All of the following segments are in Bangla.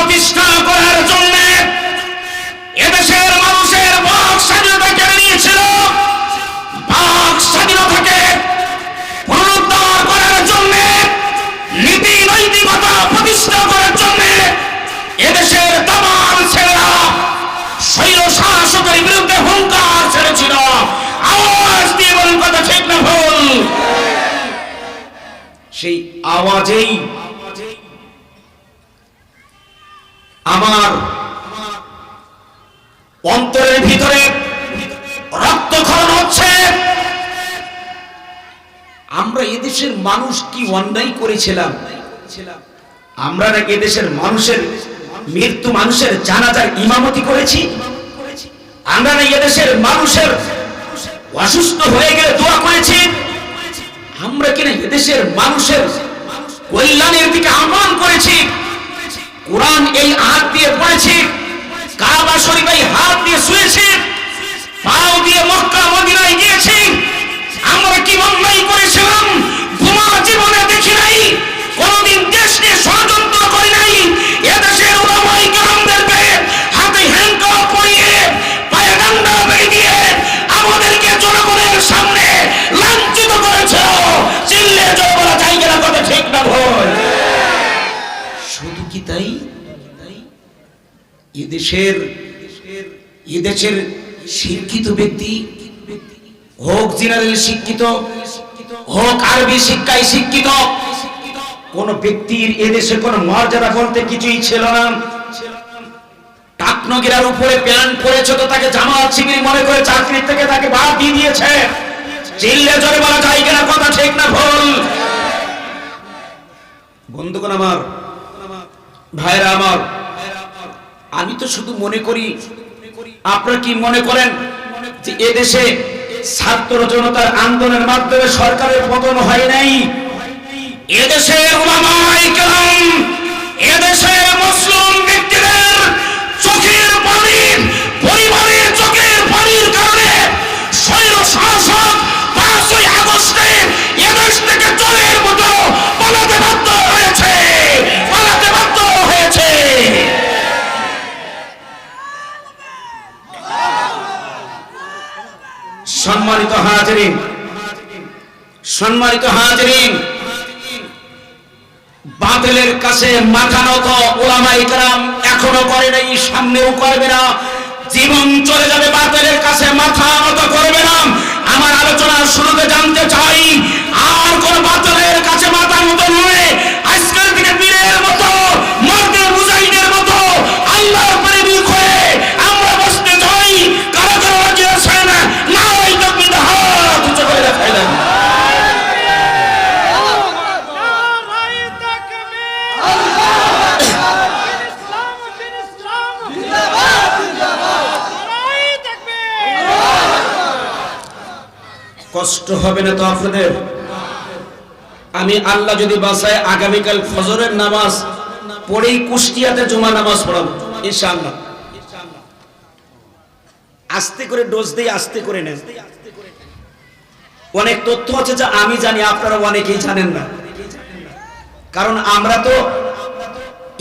প্রতিষ্ঠা করার জন্য এদেশের মানুষের বাক স্বাধীনতা কেড়ে নিয়েছিল। বাক স্বাধীনতাকে পুনরুদ্ধার করার জন্য, নীতি নৈতিকতা প্রতিষ্ঠা করার জন্য এদেশের তামাম ছেলেরা শৈল শাসকের বিরুদ্ধে হুঙ্কার ছেড়েছিল। আওয়াজ দিয়ে বলুন কথা ঠিক না ভুল? সেই আওয়াজেই আমার অন্তরের ভিতরে রক্তক্ষরণ হচ্ছে। আমরা এদেশের মানুষ কি অন্যায় করেছিলাম? আমরা নাকি এদেশের মানুষের মৃত্যু মানুষের জানাজার ইমামতি করেছি? আমরা নাকি এদেশের মানুষের অসুস্থ হয়ে গেলে দোয়া করেছি? আমরা কিনা এদেশের মানুষের কল্যাণের দিকে আহ্বান করেছি? কোরআন এই হাত দিয়ে পড়েছি এদেশের এদেশের শিক্ষিত ব্যক্তি, হোক জেনারেল শিক্ষিত, হোক আরবি শিক্ষায় শিক্ষিত, কোন ব্যক্তির এদেশে কোন মর্যাদা বলতে কিছুই ছিল না। টাকনগিরার উপরে প্যান্ট পরেছে তো তাকে জামাত শিবির মনে করে চাকরি থেকে তাকে বাদ দিয়ে দিয়েছে। চিল্লে জোরে বলা যায় কিনা কথা ঠিক না ভুল। বন্ধুগণ আমার, ভাইরা আমার আমি তো শুধু মনে করি, আপনারা কি মনে করেন যে এদেশে ছাত্র জনতার আন্দোলনের মাধ্যমে সরকারের পতন হয় নাই? এদেশের এদেশের মুসলিম সম্মানিত হাজরিন সম্মানিত হাজরিন, বাতিলের কাছে মাথা নত ওলামাই কারাম এখনও করে নাই, সামনেও করবে না, জীবন চলে যাবে বাতিলের কাছে, মাথা নত করবে না। আমার আলোচনার শুরুতে জানতে চাই, আর কোন বাতিলের কাছে মাথা নত নয়? কষ্ট হবে না তো আপনাদের? আমি আল্লাহ যদি বাসায় আগামীকাল ফজরের নামাজ পড়েই কুষ্টিয়াতে জমা নামাজ পড়াবো, ইনশাআল্লাহ। আস্তে করে ডোজ দিয়ে আস্তে করে নেন। অনেক তথ্য আছে যা আমি জানি, আপনারা অনেকেই জানেন না। কারণ আমরা তো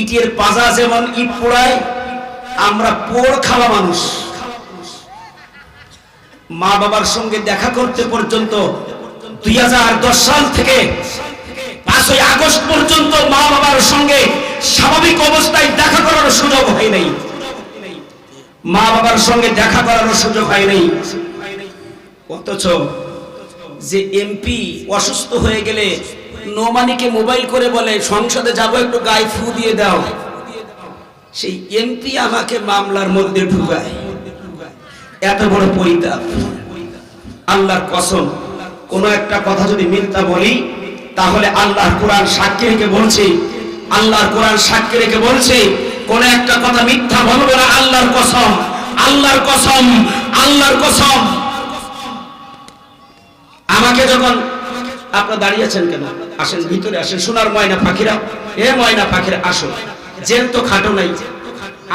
ইটের পাজা যেমন ইট পোড়ায় আমরা পোড় খাওয়া মানুষ। মা বাবার সঙ্গে দেখা করতে পর্যন্ত দুই হাজার দশ সাল থেকে পাঁচই আগস্ট পর্যন্ত মা বাবার সঙ্গে স্বাভাবিক অবস্থায় দেখা করার সুযোগ হয় নাই। মা বাবার সঙ্গে দেখা করার সুযোগ হয় নাই। অথচ যে এমপি অসুস্থ হয়ে গেলে নোমানিকে মোবাইল করে বলে, সংসদে যাব, একটু গায়ে ফু দিয়ে দাও। সেই এমপি আমাকে মামলার মধ্যে ঢুকায়। এত বড় পরিতাপ আল্লাহর কসম, কোন একটা কথা যদি মিথ্যা বলি, তাহলে আল্লাহর কোরআন সাক্ষী রেখে বলছে। আল্লাহর কোরআন সাক্ষী রেখে বলছে, কোন একটা কথা মিথ্যা বলব না, আল্লাহর কসম আল্লাহর কসম আল্লাহর কসম। আমাকে যখন আপনারা দাঁড়িয়ে আছেন কেন? আসেন, ভিতরে আসেন, সোনার ময়না পাখিরা, এ ময়না পাখিরা, আসো। জেল তো খাটো নাই,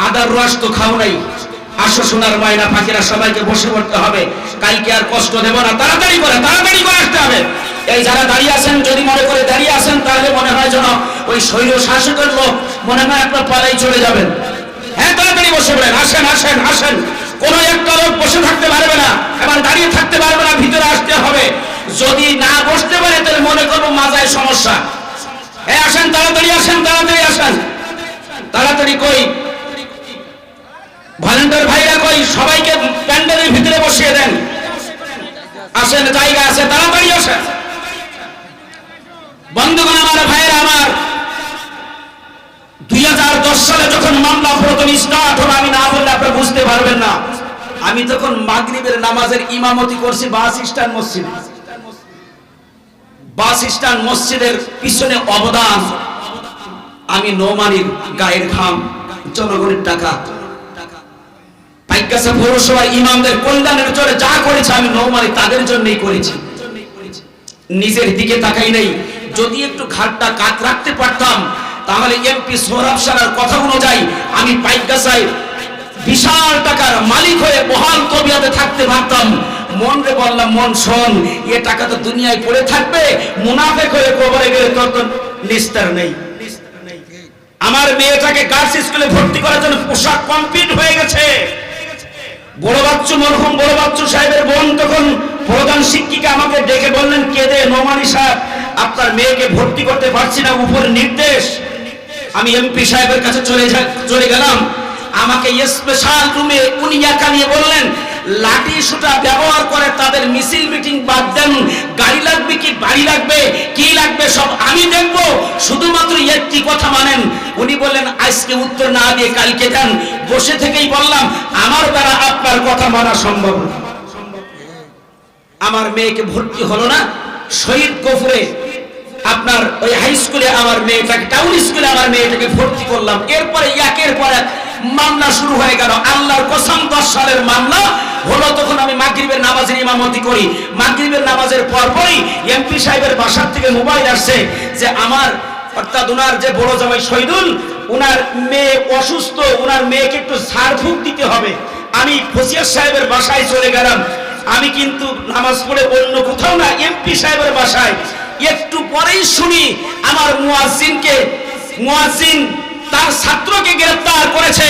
আদার রস তো খাও নাই। আসো সোনার ময়না পাখিরা সবাইকে বসে পড়তে হবে। কালকে আর কষ্ট দেব না। তাড়াতাড়ি করে তাড়াতাড়ি করে আসতে হবে। এই যারা দাঁড়িয়ে আছেন, যদি মনে করে দাঁড়িয়ে আছেন, তাহলে মনে হয় যেন ওই শৈল শাসকের লোক মনে হয় আপনার পালাই চলে যাবেন। হ্যাঁ তাড়াতাড়ি বসে পড়েন। আসেন আসেন আসেন। কোন একটা লোক বসে থাকতে পারবে না। এবার দাঁড়িয়ে থাকতে পারবে না, ভিতরে আসতে হবে। যদি না বসতে পারে, তাহলে মনে করব মাজায় সমস্যা। হ্যাঁ আসেন, তাড়াতাড়ি আসেন তাড়াতাড়ি আসেন। তাড়াতাড়ি কই? ভলেন্টিয়ার ভাইরা কই সবাইকে প্যান্ডেলের ভিতরে বসিয়ে দেন। আসেন, জায়গা আছে, তাড়াতাড়ি আসেন। বন্ধুগণ আমার, ভাইয়েরা আমার, দুই সালে যখন মামলা প্রথম স্টার্ট হলো, আমি না বললে আপনি বুঝতে পারবেন না। আমি তখন মাগরিবের নামাজের ইমামতি করছি বাস স্ট্যান্ড মসজিদে। বাস স্ট্যান্ড মসজিদের পিছনে অবদান, আমি নৌমানির গায়ের ঘাম, জনগণের টাকা। পৌরসভার ইমামদের কল্যাণের জন্য যা করেছে আমি নৌমানি তাদের জন্যই করেছি। নিজের দিকে তাকাই নেই। যদি একটু কাত রাখতে পারতাম, তাহলে এমপি সৌরভ সারার কথা অনুযায়ী আমি বিশাল টাকার মালিক হয়ে বহাল তবিয়াতে থাকতে পারতাম। মন রে বললাম মন শোন, এ টাকা তো দুনিয়ায় পড়ে থাকবে। মুনাফেক হয়ে কবরে গেলে তত নিস্তার নেই। আমার মেয়েটাকে গার্লস স্কুলে ভর্তি করার জন্য পোশাক কমপ্লিট হয়ে গেছে। বড় বাচ্চু মরহুম, বড় বাচ্চু সাহেবের বোন তখন প্রধান শিক্ষিকা আমাকে ডেকে বললেন কেঁদে নোমানি সাহেব? আপনার মেয়েকে ভর্তি করতে পারছি না, উপর নির্দেশ। আমি এমপি সাহেবের কাছে চলে চলে গেলাম। আমাকে স্পেশাল রুমে উনি একা নিয়ে বললেন লাঠি সুটা ব্যবহার করে তাদের মিছিল মিটিং বাদ দেন। গাড়ি লাগবে কি বাড়ি লাগবে? কি লাগবে? সব আমি দেখব। শুধুমাত্র একটি কথা মানেন। উনি বললেন, আজকে উত্তর না দিয়ে কালকে দেন। বসে থেকেই বললাম, আমার দ্বারা আপনার কথা মানা সম্ভব না। আমার মেয়েকে ভর্তি হলো না। শহীদ গফুরে আপনার ওই হাই স্কুলে আমার মেয়েটাকে টাউন স্কুলে আমার মেয়েটাকে ভর্তি করলাম। এরপরে একের পর এক মামলা শুরু হয়ে গেল। আল্লাহর কসম, দশ সালের মামলা হলো তখন আমি মাগরিবের নামাজের ইমামতি করি। মাগরিবের নামাজের পরপরই এমপি সাহেবের বাসার থেকে মোবাইল আসছে যে আমার, অর্থাৎ ওনার যে বড় জামাই শহীদুল ওনার মেয়ে অসুস্থ ওনার মেয়েকে একটু ঝাড়ফুঁক দিতে হবে। আমি ফসিয়ার সাহেবের বাসায় চলে গেলাম। আমি কিন্তু নামাজ পড়ে অন্য কোথাও না, এমপি সাহেবের বাসায়। একটু পরেই শুনি আমার মুয়াজ্জিনকে, মুয়াজ্জিন ছাত্রকে গ্রেফতার করেছে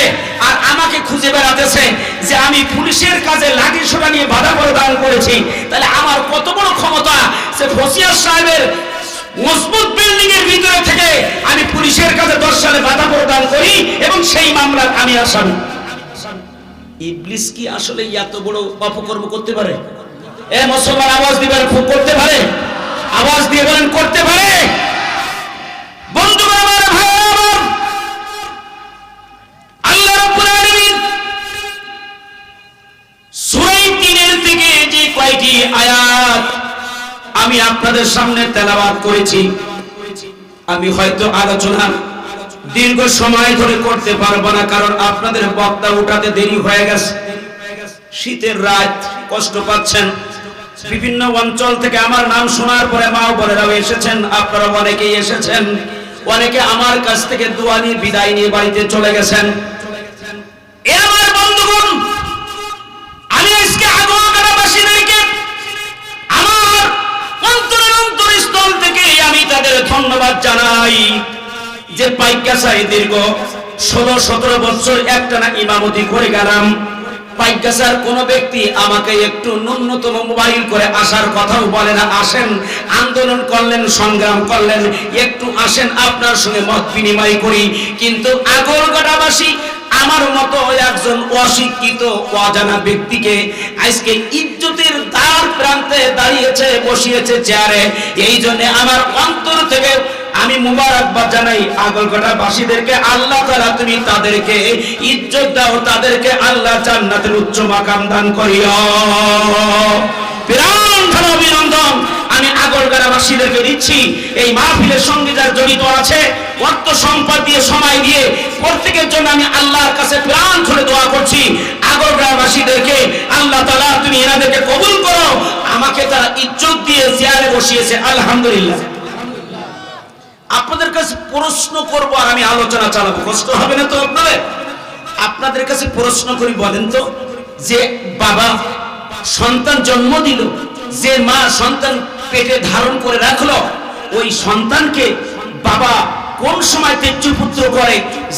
আর আমাকে খুঁজে বেড়াতেছে যে আমি পুলিশের কাজে লাঠি সোটা নিয়ে বাধা প্রদান করেছি। তাহলে আমার কত বড় ক্ষমতা? সে ফসিয়ার সাহেবের মজবুত বিল্ডিং এর ভিতরে থেকে আমি পুলিশের কাছে দশ সালে বাধা প্রদান করি এবং সেই মামলার আমি আসামি। ইবলিস কি আসলে এত বড় অপকর্ম করতে পারে? এ মুসলমান আওয়াজ দিবেন করতে পারে? আওয়াজ দিয়ে বলেন, করতে পারে? আয়াত আমি আপনাদের সামনে তেলাওয়াত করেছি। আমি হয়তো আলোচনা দীর্ঘ সময় ধরে করতে পারব না, কারণ আপনাদের বক্তা উঠাতে দেরি হয়ে গেছে। শীতের রাত, কষ্ট পাচ্ছেন। বিভিন্ন অঞ্চল থেকে আমার নাম শোনার পরে মাও বোনেরাও এসেছেন, আপনারা অনেকেই এসেছেন। অনেকে আমার কাছ থেকে দোয়া নিয়ে বিদায় নিয়ে বাড়িতে চলে গেছেন এ আমার বন্ধুগণ আমি আজকে আগমনকারীবাসীদেরকে আমার অন্তরের অন্তরস্থল থেকে আমি তাদের জানাই যে পাইকাসায় দীর্ঘ ষোলো, সতেরো বছর একটানা ইমামতি করে গেলাম। কোন ব্যক্তি আমাকে একটু ন্যূনতম মোবাইল করে আসার কথাও বলে না। আসেন, আন্দোলন করলেন, সংগ্রাম করলেন, একটু আসেন, আপনার সঙ্গে মত বিনিময় করি। কিন্তু আমার মতো একজন অশিক্ষিত, অজানা ব্যক্তিকে আজকে ইজ্জতের দ্বার প্রান্তে দাঁড়িয়েছে, বসিয়েছে চেয়ারে। এই জন্য আমার অন্তর থেকে আমি মুবারকবাদ জানাই আগলকটা বাসীদেরকে, আল্লাহ তাআলা তুমি তাদেরকে ইজ্জত দাও, তাদেরকে আল্লাহ জান্নাতের উচ্চ মাকাম দান করিও। জড়িত আছে দিয়ে, সময় দিয়ে, প্রত্যেকের জন্য আমি আল্লাহর কাছে প্রাণ করছি। আল্লাহ তাআলা তুমি এনাদেরকে কবুল করো। আমাকে তারা ইজ্জত দিয়ে চেয়ারে বসিয়েছে, আলহামদুলিল্লাহ। আপনাদের কাছে প্রশ্ন করব আর আমি আলোচনা চালাবো। কষ্ট হবে না তো আপনাদের? আপনাদের কাছে প্রশ্ন করি বলেন তো, যে বাবা সন্তান জন্ম দিল, যে মা সন্তান পেটে ধারণ করে রাখল, ওই সন্তানকে বাবা কোন তেজ্য পুত্র করে?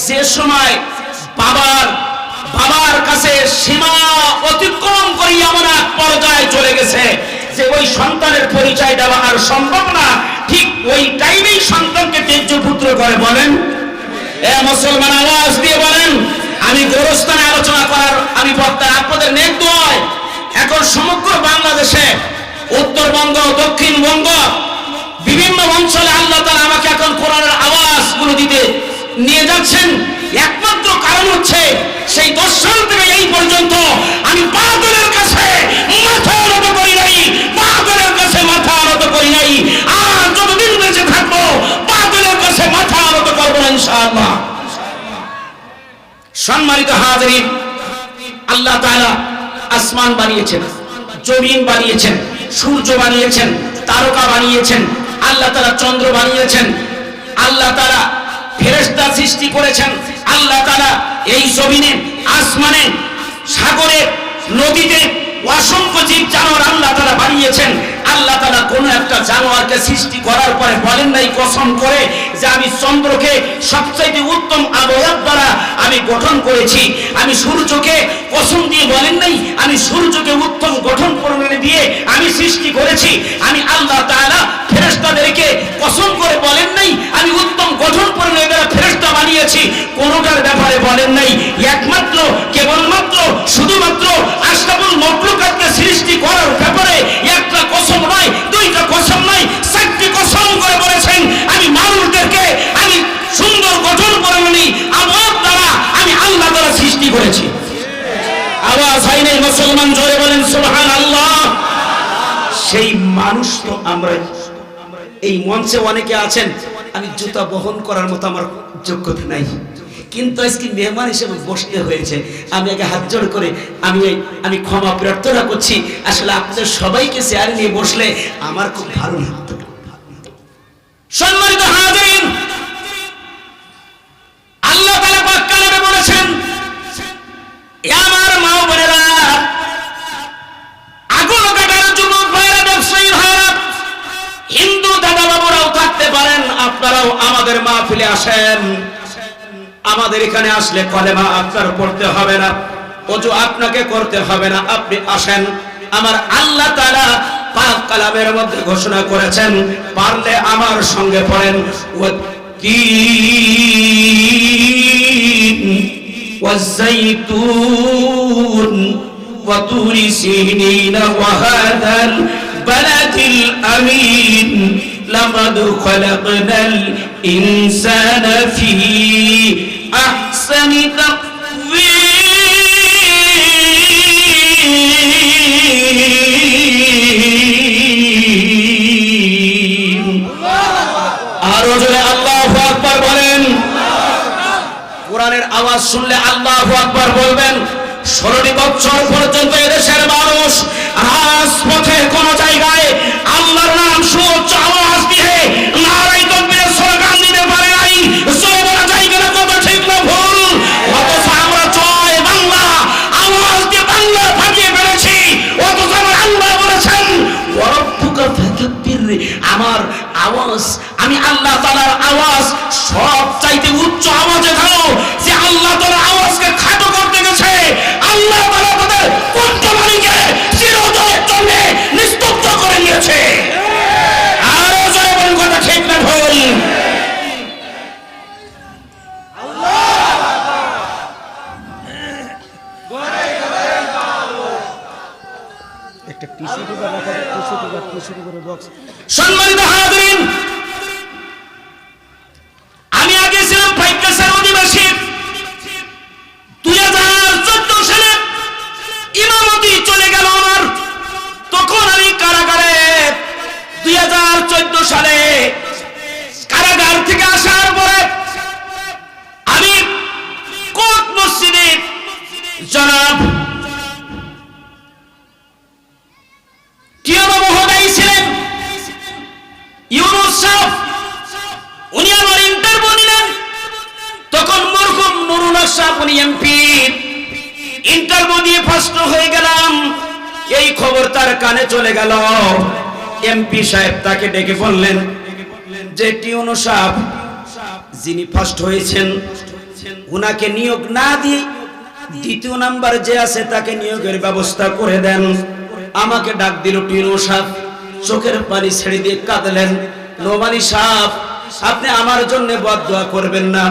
যে সময় বাবার বাবার কাছে সীমা অতিক্রম করে এমন এক পর্যায়ে চলে গেছে, যে ওই সন্তানের পরিচয় দেওয়া আর সম্ভব না। ঠিক ওই টাইমেই সন্তানকে তেজ্য পুত্র করে বলেন এ মুসলমান আওয়াজ দিয়ে বলেন, আমি গোরস্থানে আলোচনা করার আমি বক্তা আপনাদের নেক দোয় এখন সমগ্র বাংলাদেশে উত্তরবঙ্গ, দক্ষিণবঙ্গ, বিভিন্ন অঞ্চলে আল্লাহ তালা আমাকে এখন কোরআনের আওয়াজগুলো দিতে নিয়ে যাচ্ছেন। একমাত্র কারণ হচ্ছে সেই সাল থেকে এই পর্যন্ত আমি বাদলের কাছে মাথা নত করি নাই, বাদলের কাছে মাথা নত করি নাই। আর যতদিন বেঁচে থাকব, বাদলের কাছে মাথা নত করব না ইনশাআল্লাহ। সম্মানিত হাজরিন আল্লাহ তাআলা আসমান বানিয়েছেন, জমিন বানিয়েছেন, সূর্য বানিয়েছেন, তারকা বানিয়েছেন, আল্লাহ তাআলা চন্দ্র বানিয়েছেন, আল্লাহ তাআলা ফেরেশতা সৃষ্টি করেছেন, আল্লাহ তাআলা এই জমিনে, আসমানে, সাগরে, নদীতে অসংখ্য জীব জানোয়ার আল্লাহ তারা বানিয়েছেন। আল্লাহ তারা কোন একটা জানোয়ারকে সৃষ্টি করার পরে বলেন নাই, কসম করে যে আমি চন্দ্রকে সবচাইতে উত্তম আবহাওয়ার দ্বারা আমি গঠন করেছি। আমি সূর্যকে কসম দিয়ে বলেন নাই, আমি সূর্যকে উত্তম গঠন প্রণালী দিয়ে আমি সৃষ্টি করেছি। আমি আল্লাহ তাআলা ফেরেশতাদেরকে কসম করে বলেন নাই, আমি উত্তম গঠন প্রণালী দ্বারা ফেরেশতা বানিয়েছি। কোনটার ব্যাপারে বলেন নাই, একমাত্র, কেবলমাত্র, শুধুমাত্র আশরাফুল মখলুকাতকে সৃষ্টি করার ব্যাপারে একটা কসম নয়, দুইটা কসম নয়, চারটি কসম করে বলেছেন। আমি মানুষদেরকে, আমি সুন্দর গঠন প্রণালী আমার দ্বারা, আমি আল্লাহ দ্বারা সৃষ্টি করেছি। নাই মুসলমান জোরে বলেন সুবহান আল্লাহ সেই মানুষ তো আমরা এই মঞ্চে অনেকে আছেন, আমি জুতা বহন করার মতো আমার যোগ্যতা নাই। কিন্তু আজকে মেহমান হিসেবে বসতে হয়েছে। আমি আগে হাত জোড় করে, আমি আমি ক্ষমা প্রার্থনা করছি। আসলে আপনাদের সবাইকে চেয়ারে নিয়ে বসলে আমার খুব ভালো লাগতো। সম্মানিত হাজিরিন আমাদের মাহফিলে আসেন আমাদের এখানে আসলে কলেমা আপনার পড়তে হবে না অজু আপনাকে করতে হবে না আপনি আসেন আমার আল্লাহ তাআলা পাক কালামের মধ্যে ঘোষণা করেছেন পারলে আমার সঙ্গে পড়েন ওয়াত্তিন والزيتون وطور سينين وهذا البلد الأمين لقد خلقنا الإنسان في أحسن تقويم আরো জোরে আল্লাহু আকবার বলেন কোরআনের আওয়াজ শুনলে আল্লাহ আকবার বলবেন ষোলোটি বছর পর্যন্ত এদেশের মানুষ রাজপথে কোন জায়গায় আল্লাহর নাম সুউচ্চ টিস্যু পেপার টিস্যু বক্স। সম্মানিত গেল। এমপি সাহেব তাকে ডেকে বললেন, যে টিউনু সাহেব, যিনি ফার্স্ট হয়েছেন, উনাকে নিয়োগ না দিয়ে দ্বিতীয় নাম্বার যে আছে তাকে নিয়োগের ব্যবস্থা করে দেন। আমাকে ডাক দিল টিনো সাহ চোখের পানি ছেড়ে দিয়ে কাঁদলেন। নোমানি সাহ আপনি আমার জন্য বদদোয়া করবেন না।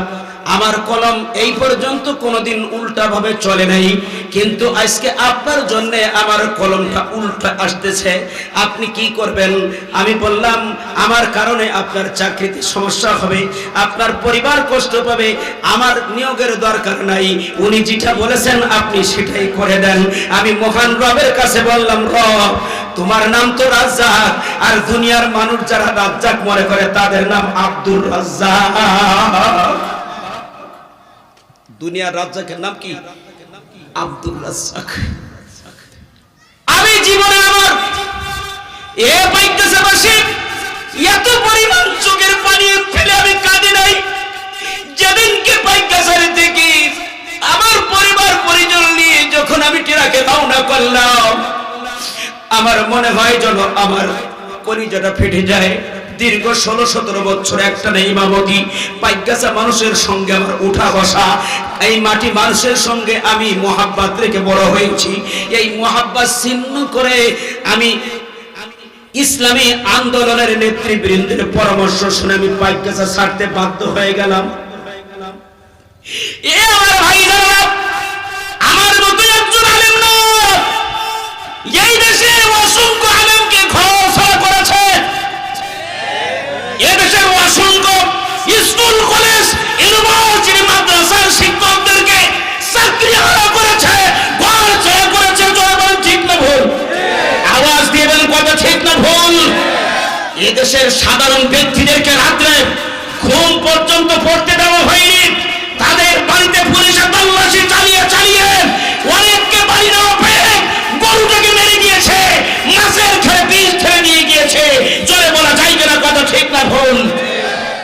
আমার কলম এই পর্যন্ত কোনোদিন উল্টা ভাবে চলে নাই। কিন্তু আজকে আপনার জন্য আমার কলমটা উল্টা আসতেছে। আপনি কি করবেন? আমি বললাম, আমার কারণে আপনার চাকরিতে সমস্যা হবে, আপনার পরিবার কষ্ট পাবে, আমার নিয়োগের দরকার নাই। উনি যেটা বলেছেন, আপনি সেটাই করে দেন। আমি মহান রবের কাছে বললাম, রব, তোমার নাম তো রাজ্জাক, আর দুনিয়ার মানুষ যারা রাজ্জাক মনে করে, তাদের নাম আব্দুর রাজ্জাক। দুনিয়ার রাজ্জাকের নাম কি? আব্দুল রাজ্জাক। আমি জীবনে আমার এ বাইকাশাবাসী এত পরিমাণ চোখের পানি ফেলে আমি কাঁদি নাই। যেদিনকে বাইকাশারি থেকে আমার পরিবার পরিজন নিয়ে যখন আমি টিরাকে রওনা করলাম, আমার মনে হয় যেন আমার কলিজাটা ফেটে যায়। দীর্ঘ ষোলো সতেরো বছর একটা নেই ইমামতি পাইগাছা মানুষের সঙ্গে আমার উঠা বসা। এই মাটি মানুষের সঙ্গে আমি মোহাব্বাত রেখে বড় হয়েছি। এই মোহাব্বাত ছিন্ন করে আমি ইসলামী আন্দোলনের নেতৃবৃন্দের পরামর্শ শুনে আমি পাইগাছা ছাড়তে বাধ্য হয়ে গেলাম। আমার ভাইরা মতো একজন আলেম এই দেশে অসংখ্য এদেশের অসংখ্য স্কুল, কলেজ, ইউনিভার্সিটি, মাদ্রাসার শিক্ষকদেরকে চাকরি হারা করেছে, ঘর ঠিক না ভুল আওয়াজ দিবেন কথা ঠিক না ভুল এদেশের সাধারণ ব্যক্তিদেরকে রাত্রে ঘুম পর্যন্ত পড়তে দেওয়া হয়নি। তাদের বাড়িতে পুলিশের তল্লাশি চালিয়ে